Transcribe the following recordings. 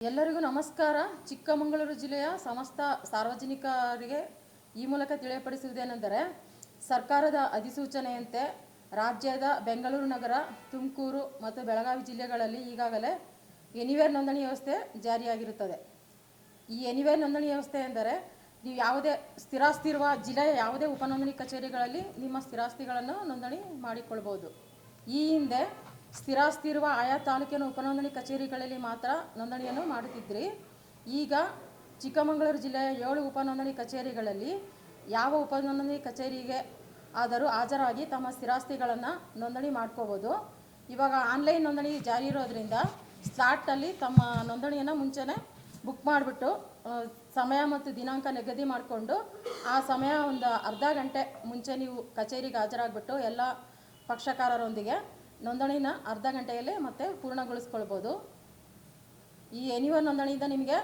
ಎಲ್ಲರಿಗೂ ನಮಸ್ಕಾರ. ಚಿಕ್ಕಮಗಳೂರು ಜಿಲ್ಲೆಯ ಸಮಸ್ತ ಸಾರ್ವಜನಿಕರಿಗೆ ಈ ಮೂಲಕ ತಿಳಿಯಪಡಿಸುವುದೇನೆಂದರೆ, ಸರ್ಕಾರದ ಅಧಿಸೂಚನೆಯಂತೆ ರಾಜ್ಯದ ಬೆಂಗಳೂರು ನಗರ, ತುಮಕೂರು ಮತ್ತು ಬೆಳಗಾವಿ ಜಿಲ್ಲೆಗಳಲ್ಲಿ ಈಗಾಗಲೇ ಎನಿವೇರ್ ನೋಂದಣಿ ವ್ಯವಸ್ಥೆ ಜಾರಿಯಾಗಿರುತ್ತದೆ. ಈ ಎನಿವೇರ್ ನೋಂದಣಿ ವ್ಯವಸ್ಥೆ ಎಂದರೆ, ನೀವು ಯಾವುದೇ ಸ್ಥಿರಾಸ್ತಿ ಇರುವ ಜಿಲ್ಲೆಯ ಯಾವುದೇ ಉಪನೋಂದಣಿ ಕಚೇರಿಗಳಲ್ಲಿ ನಿಮ್ಮ ಸ್ಥಿರಾಸ್ತಿಗಳನ್ನು ನೋಂದಣಿ ಮಾಡಿಕೊಳ್ಬೋದು. ಈ ಹಿಂದೆ ಸ್ಥಿರಾಸ್ತಿ ಇರುವ ಆಯಾ ತಾಲೂಕಿನ ಉಪನೋಂದಣಿ ಕಚೇರಿಗಳಲ್ಲಿ ಮಾತ್ರ ನೋಂದಣಿಯನ್ನು ಮಾಡುತ್ತಿದ್ರಿ. ಈಗ ಚಿಕ್ಕಮಗಳೂರು ಜಿಲ್ಲೆಯ ಏಳು ಉಪನೋಂದಣಿ ಕಚೇರಿಗಳಲ್ಲಿ ಯಾವ ಉಪನೋಂದಣಿ ಕಚೇರಿಗೆ ಆದರೂ ಹಾಜರಾಗಿ ತಮ್ಮ ಸ್ಥಿರಾಸ್ತಿಗಳನ್ನು ನೋಂದಣಿ ಮಾಡ್ಕೋಬೋದು. ಇವಾಗ ಆನ್ಲೈನ್ ನೋಂದಣಿ ಜಾರಿ ಇರೋದ್ರಿಂದ ಸ್ಲಾಟಲ್ಲಿ ತಮ್ಮ ನೋಂದಣಿಯನ್ನು ಮುಂಚೆನೆ ಬುಕ್ ಮಾಡಿಬಿಟ್ಟು ಸಮಯ ಮತ್ತು ದಿನಾಂಕ ನಿಗದಿ ಮಾಡಿಕೊಂಡು, ಆ ಸಮಯ ಒಂದು ಅರ್ಧ ಗಂಟೆ ಮುಂಚೆ ನೀವು ಕಚೇರಿಗೆ ಹಾಜರಾಗ್ಬಿಟ್ಟು ಎಲ್ಲ ಪಕ್ಷಕಾರರೊಂದಿಗೆ ನೋಂದಣಿನ ಅರ್ಧ ಗಂಟೆಯಲ್ಲಿ ಮತ್ತೆ ಪೂರ್ಣಗೊಳಿಸ್ಕೊಳ್ಬೋದು. ಈ ಎನಿವನ್ ನೋಂದಣಿಯಿಂದ ನಿಮಗೆ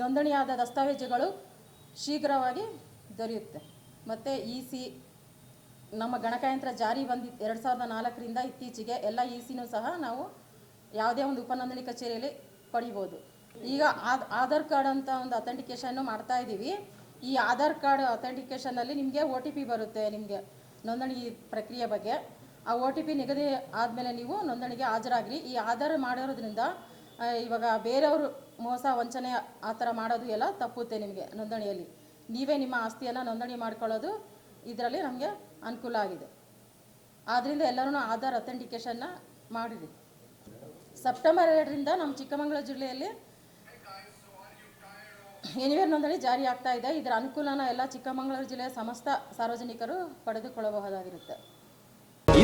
ನೋಂದಣಿಯಾದ ದಸ್ತಾವೇಜುಗಳು ಶೀಘ್ರವಾಗಿ ದೊರೆಯುತ್ತೆ. ಮತ್ತು ಇ ಸಿ ನಮ್ಮ ಗಣಕಯಂತ್ರ ಜಾರಿ ಬಂದಿ ಎರಡು ಸಾವಿರದ ನಾಲ್ಕರಿಂದ ಇತ್ತೀಚೆಗೆ ಎಲ್ಲ ಇ ಸಿನೂ ಸಹ ನಾವು ಯಾವುದೇ ಒಂದು ಉಪನೋಂದಣಿ ಕಚೇರಿಯಲ್ಲಿ ಪಡಿಬೋದು. ಈಗ ಆಧಾರ್ ಕಾರ್ಡ್ ಅಂತ ಒಂದು ಅಥೆಂಟಿಕೇಷನ್ನು ಮಾಡ್ತಾ ಇದ್ದೀವಿ. ಈ ಆಧಾರ್ ಕಾರ್ಡ್ ಅಥೆಂಟಿಕೇಷನಲ್ಲಿ ನಿಮಗೆ ಒ ಟಿ ಪಿ ಬರುತ್ತೆ ನಿಮಗೆ ನೋಂದಣಿ ಪ್ರಕ್ರಿಯೆ ಬಗ್ಗೆ. ಆ ಒ ಟಿ ಪಿ ನಿಗದಿ ಆದಮೇಲೆ ನೀವು ನೋಂದಣಿಗೆ ಹಾಜರಾಗ್ರಿ. ಈ ಆಧಾರ್ ಮಾಡಿರೋದ್ರಿಂದ ಇವಾಗ ಬೇರೆಯವರು ಮೋಸ, ವಂಚನೆ ಆ ಥರ ಮಾಡೋದು ಎಲ್ಲ ತಪ್ಪುತ್ತೆ ನಿಮಗೆ ನೋಂದಣಿಯಲ್ಲಿ. ನೀವೇ ನಿಮ್ಮ ಆಸ್ತಿಯನ್ನು ನೋಂದಣಿ ಮಾಡ್ಕೊಳ್ಳೋದು ಇದರಲ್ಲಿ ನಮಗೆ ಅನುಕೂಲ ಆಗಿದೆ. ಆದ್ದರಿಂದ ಎಲ್ಲರೂ ಆಧಾರ್ ಅಥೆಂಟಿಕೇಷನ್ನ ಮಾಡಿರಿ. ಸೆಪ್ಟೆಂಬರ್ ಎರಡರಿಂದ ನಮ್ಮ ಚಿಕ್ಕಮಗಳೂರು ಜಿಲ್ಲೆಯಲ್ಲಿ ಎನಿವೇರ್ ನೋಂದಣಿ ಜಾರಿ ಆಗ್ತಾ ಇದೆ. ಇದರ ಅನುಕೂಲನ ಎಲ್ಲ ಚಿಕ್ಕಮಗಳೂರು ಜಿಲ್ಲೆಯ ಸಮಸ್ತ ಸಾರ್ವಜನಿಕರು ಪಡೆದುಕೊಳ್ಳಬಹುದಾಗಿರುತ್ತೆ.